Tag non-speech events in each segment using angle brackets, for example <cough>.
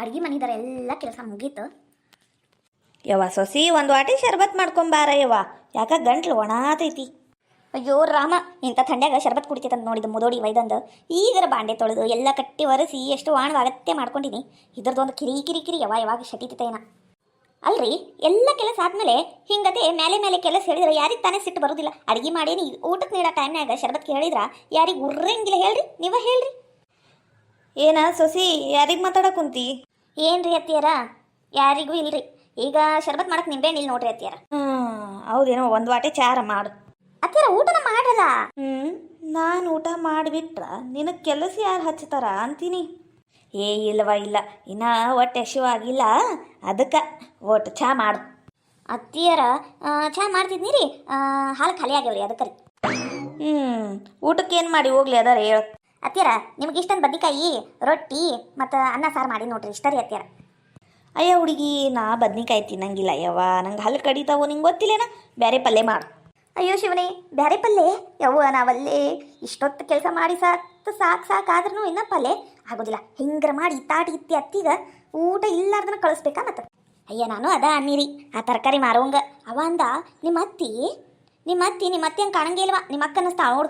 ಅಡುಗೆ ಮನಿದಾರ ಎಲ್ಲ ಕೆಲಸ ಮುಗೀತು. ಯವ್ವ, ಸೊಸಿ, ಒಂದು ವಾಟಿ ಶರ್ಬತ್ ಮಾಡ್ಕೊಂಬಾರ ಯವ್ವ. ಯಾಕ ಗಂಟ್ಲು ಒಣಾತೈತಿ ಅಯ್ಯೋ, ರಾಮ, ಇಂಥ ಥಂಡ್ಯಾಗ ಶರ್ಬತ್ ಕುಡಿತೈತಂತ ನೋಡಿದ ಮುದೋಡಿ ವೈದಂದು. ಈಗರ ಬಾಂಡೆ ತೊಳೆದು ಎಲ್ಲ ಕಟ್ಟಿ ಒರೆಸಿ ಎಷ್ಟು ವಾಣವಾಗತ್ತೆ ಮಾಡ್ಕೊಂಡಿನಿ. ಇದ್ರದ್ದೊಂದು ಕಿರಿ ಕಿರಿ ಕಿರಿ ಯವ ಯಾವಾಗ ಶಟಿತೈನ ಅಲ್ರಿ, ಎಲ್ಲ ಕೆಲಸ ಆದ್ಮೇಲೆ ಹಿಂಗತೆ ಮೇಲೆ ಮೇಲೆ ಕೆಲಸ ಹೇಳಿದ್ರೆ ಯಾರಿಗೆ ತಾನೇ ಸಿಟ್ಟು ಬರೋದಿಲ್ಲ. ಅಡಿಗೆ ಮಾಡೇನಿ ಊಟಕ್ಕೆ ನೀಡೋ ಟೈಮ್ನಾಗ ಶರ್ಬತ್ ಕೇಳಿದ್ರ ಯಾರಿಗೆ ಉರ್ರಂಗಿಲ್ಲ ಹೇಳ್ರಿ, ನೀವ ಹೇಳ್ರಿ. ಏನ ಸೊಸಿ ಯಾರಿಗೆ ಮಾತಾಡಕ್ ಕುಂತಿ? ಏನ್ರಿ ಅತ್ತಿಯರ? ಯಾರಿಗೂ ಇಲ್ರಿ. ಈಗ ಶರ್ಬತ್ ಮಾಡಕ್ ನಿಂಬೆಹಣ್ಣು ಇಲ್ಲಿ ನೋಡ್ರಿ ಅತ್ತಿಯರ. ಹ್ಮ್ ಹೌದೇನೋ ಒಂದು ವಾಟೆ ಚಾರ ಮಾಡು. ಅತ್ತಿಯರ ಊಟನ ಮಾಡಲ್ಲ ಹ್ಮ್ ನಾನು ಊಟ ಮಾಡಿಬಿಟ್ರ ನಿನಗೆ ಕೆಲಸ ಯಾರು ಹಚ್ತಾರ ಅಂತೀನಿ. ಏ ಇಲ್ವ ಇಲ್ಲ. ಇನ್ನ ಒಟ್ಟು ಆಗಿಲ್ಲ. ಅದಕ್ಕೆ ಒಟ್ಟು ಚಾ ಮಾಡು. ಅತ್ತಿಯರ ಆ, ಚಾ ಮಾಡ್ತಿದ್ನಿರಿ? ಆ, ಹಾಲು ಖಾಲಿ ಆಗ್ಯಾವ್ರಿ ಅದಕ್ಕೆ ರೀ. ಹ್ಮ್ ಊಟಕ್ಕೆ ಏನು ಮಾಡಿ ಹೋಗ್ಲಿ ಅದಾರ ಹೇಳು. ಅತ್ತಿಯರ ನಿಮ್ಗೆ ಇಷ್ಟೊಂದು ಬದ್ನಿಕಾಯಿ ರೊಟ್ಟಿ ಮತ್ತು ಅನ್ನ ಸಾರು ಮಾಡಿ ನೋಡ್ರಿ. ಇಷ್ಟ ರೀ ಅತ್ತಿಯರ. ಅಯ್ಯ ಹುಡುಗಿ ನಾ ಬದ್ನಿಕಾಯಿ ತಿನ್ನಂಗಿಲ್ಲ ಯವ್ವ. ನಂಗೆ ಹಲ್ಲು ಕಡಿತಾವೋ ನಿಂಗೆ ಗೊತ್ತಿಲ್ಲೇನ? ಬೇರೆ ಪಲ್ಯ ಮಾಡು. ಅಯ್ಯೋ ಶಿವನೇ ಬ್ಯಾರೆ ಪಲ್ಲೆ ಯವ್ವ ನಾವಲ್ಲೇ ಇಷ್ಟೊತ್ತು ಕೆಲಸ ಮಾಡಿ ಸಾಕು ಸಾಕು ಆದ್ರೂ ಇನ್ನ ಪಲ್ಲೆ ಆಗೋದಿಲ್ಲ. ಹಿಂಗ್ರ ಮಾಡಿ ತಾಟಿ ಇತ್ತಿ ಅತ್ತಿಗ ಊಟ ಇಲ್ಲಾರ್ದನ್ನ ಕಳಿಸ್ಬೇಕಾ ಮತ್ತೆ? ಅಯ್ಯ ನಾನು ಅದ ಅನ್ನಿರಿ. ಆ ತರಕಾರಿ ಮಾರುವಂಗ ಅವ ಅಂದ ನಿಮ್ಮ ಅತ್ತಿ ನಿಮ್ಮ ಅತ್ತಿ ನಿಮ್ಮ ಅತ್ತಿ ಹಂಗೆ ಕಾಣಂಗೇ ಇಲ್ವಾ? ನಿಮ್ಮ ಅಕ್ಕನಸ್ತಾ ಅವಳು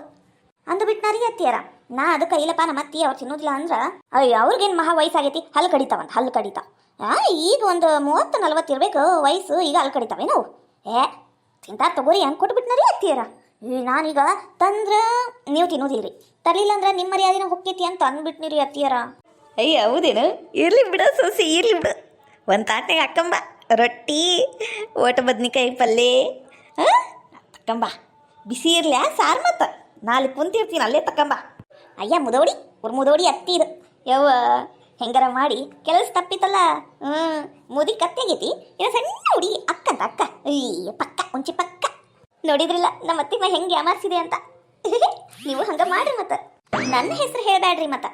ಅಂದು ಅಂದು ಬಿಟ್ನಾರಿ ಅತ್ತಿಯರ. ನಾ ಅದಕ್ಕೆ ಇಲ್ಲಪ್ಪ, ನಮ್ಮ ಅತ್ತಿ ಅವ್ರು ತಿನ್ನೋದಿಲ್ಲ ಅಂದ್ರೆ, ಅಯ್ಯ, ಅವ್ರಿಗೇನು ಮಹಾ ವಯಸ್ಸಾಗೈತಿ? ಹಲ್ಲು ಕಡಿತಾವಂತ ಹಲ್ಲು ಕಡಿತಾವ. ಆ ಈಗ ಒಂದು ಮೂವತ್ತು ನಲ್ವತ್ತು ಇರ್ಬೇಕು, ವಯಸ್ಸು ಈಗ ಹಲ್ಲು ಕಡಿತಾವೆ ನಾವು ಏ, ತಿಂತಾರ ತಗೋರಿ ಹೆಂಗೆ ಕೊಟ್ಬಿಟ್ನರಿ ಅತ್ತಿಯರ. ಈ ನಾನೀಗ ತಂದ್ರ ನೀವು ತಿನ್ನೋದಿಲ್ರಿ. ತರಲಿಲ್ಲ ಅಂದ್ರೆ ನಿಮ್ಮ ಮರ್ಯಾದಿನ ಹೊಕ್ಕೈತಿ ಅಂತ ಅಂದ್ಬಿಟ್ನಿರಿ ಅತ್ತಿಯರ. ಅಯ್ಯ, ಹೌದೇನು? ಇರ್ಲಿ ಬಿಡ, ಸೊಸಿ, ಇರ್ಲಿ ಬಿಡು. ಒಂದು ತಾಟ್ನಾಗ ಹಾಕಂಬ. ರೊಟ್ಟಿ, ಓಟ ಬದ್ನಿಕಾಯಿ ಪಲ್ಲೆ. ಹಾಂ? ತಕ್ಕಂಬ. ಬಿಸಿ ಇರ್ಲ್ಯಾ ಸಾರು ಮತ್ತು. ನಾಲ್ಕು ಕುಂತಿರ್ತೀನಿ ಅಲ್ಲೇ ತಕ್ಕಂಬ. ಅಯ್ಯ, ಮುದೋಡಿ ಅವ್ರ ಮುದೋಡಿ ಅತ್ತಿ ಇದು ಯವ್ವ, ಹೆಂಗಾರ ಮಾಡಿ ಕೆಲಸ ತಪ್ಪಿತಲ್ಲ? ಹ್ಞೂ ಮುದಿ ಕತ್ತೆಗೈತಿ ಇನ್ನು ಸಣ್ಣ ಹುಡುಗಿ ಅಕ್ಕಂತ ಅಕ್ಕ. ಅಯ್ಯ ಪಕ್ಕ ಮುಂಚೆ ಪಕ್ಕ. ನೋಡಿದ್ರಿಲ್ಲ, ನಮ್ಮ ಅತ್ತಿಮ್ಮ ಹೆಂಗೆ ಯಾಮಾರ್ಸಿದೆ ಅಂತ. <laughs> ನೀವು ಹಂಗೆ ಮಾಡ್ರಿ ಮತ್ತೆ. ನನ್ನ ಹೆಸರು ಹೇಳಬೇಡ್ರಿ ಮತ್ತ.